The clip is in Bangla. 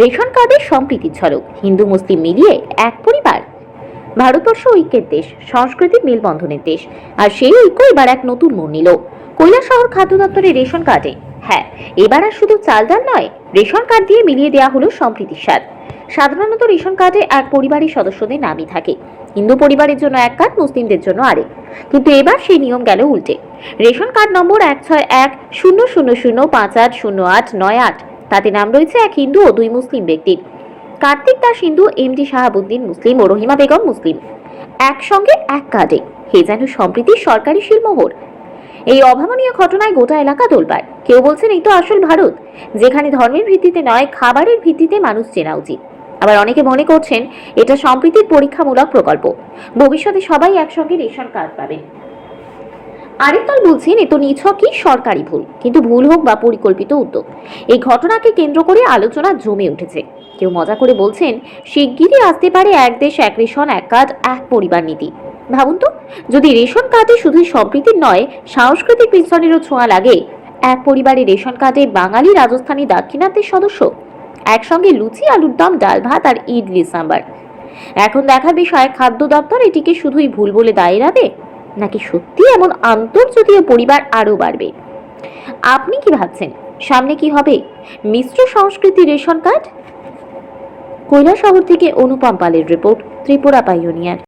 রেশন কার্ডের সম্প্রীতির ঝলক, হিন্দু, মুসলিম মিলিয়ে এক পরিবার। ভারতবর্ষ ঐক্যের দেশ, সংস্কৃতির মেলবন্ধনের দেশ, আর সেই ঐক্য এবার এক নতুন মোড় নিল। কৈলাসহর খাদ্য দপ্তরের রেশন কার্ডে। হ্যাঁ এবার আর শুধু চাল ডাল নয়, রেশন কার্ড দিয়ে মিলিয়ে দেওয়া হলো সম্প্রীতির স্বাদ। সাধারণত রেশন কার্ডে এক পরিবারের সদস্যদের নামই থাকে। হিন্দু পরিবারের জন্য এক কার্ড, মুসলিমদের জন্য আরেক। কিন্তু এবার সেই নিয়ম গেল উল্টে। রেশন কার্ড নম্বর এক ছয় এক শূন্য শূন্য শূন্য পাঁচ আট শূন্য আট নয় আট। তাতে নাম রয়েছে এক হিন্দু ও দুই মুসলিম ব্যক্তির। কার্তিক দাস হিন্দু, এম এমডি শাহাবুদ্দিন মুসলিম ও রহিমা বেগম মুসলিম। একসঙ্গে এক কার্ডে হে যেন সম্প্রীতির সরকারি শিলমোহর। এই অভাবনীয় ঘটনায় গোটা এলাকা তোলবার কেউ বলছেন এই তো আসল ভারত, যেখানে ধর্মের ভিত্তিতে নয়, খাবারের ভিত্তিতে মানুষ চেনা উচিত। আবার অনেকে মনে করছেন এটা সম্প্রীতির পরীক্ষামূলক প্রকল্প। ভবিষ্যতে সবাই একসঙ্গে রেশন কার্ড পাবেন। আরেক দল বলছেন, এ তো নিছকই সরকারি ভুল। কিন্তু ভুল হোক বা পরিকল্পিত উদ্যোগ। এই ঘটনাকে কেন্দ্র করে আলোচনা জমে উঠেছে। কেউ মজা করে বলছেন, শিগগিরই আসতে পারে এক দেশ, এক রেশন, এক কার্ড, এক পরিবার নীতি। ভাবুন তো, যদি রেশন কার্ডে শুধুই সম্প্রীতির নয়, সাংস্কৃতিক পিছনেরও ছোঁয়া লাগে। এক পরিবারের রেশন কার্ডে বাঙালি, রাজস্থানী, দাক্ষিণাত্যের সদস্য। একসঙ্গে লুচি, আলুর দম, ডাল ভাত আর ইডলি সাম্বার। এখন দেখার বিষয়, খাদ্য দপ্তর এটিকে শুধুই ভুল বলে দায় এড়াবে নাকি সত্যি এমন আন্তর্জাতীয় পরিবার আরও বাড়বে? আপনি কি ভাবছেন? সামনে কি হবে? মিশ্র সংস্কৃতি রেশন কার্ড? কৈলাসহর থেকে অনুপম পালের রিপোর্ট ত্রিপুরা পাইওনিয়ার।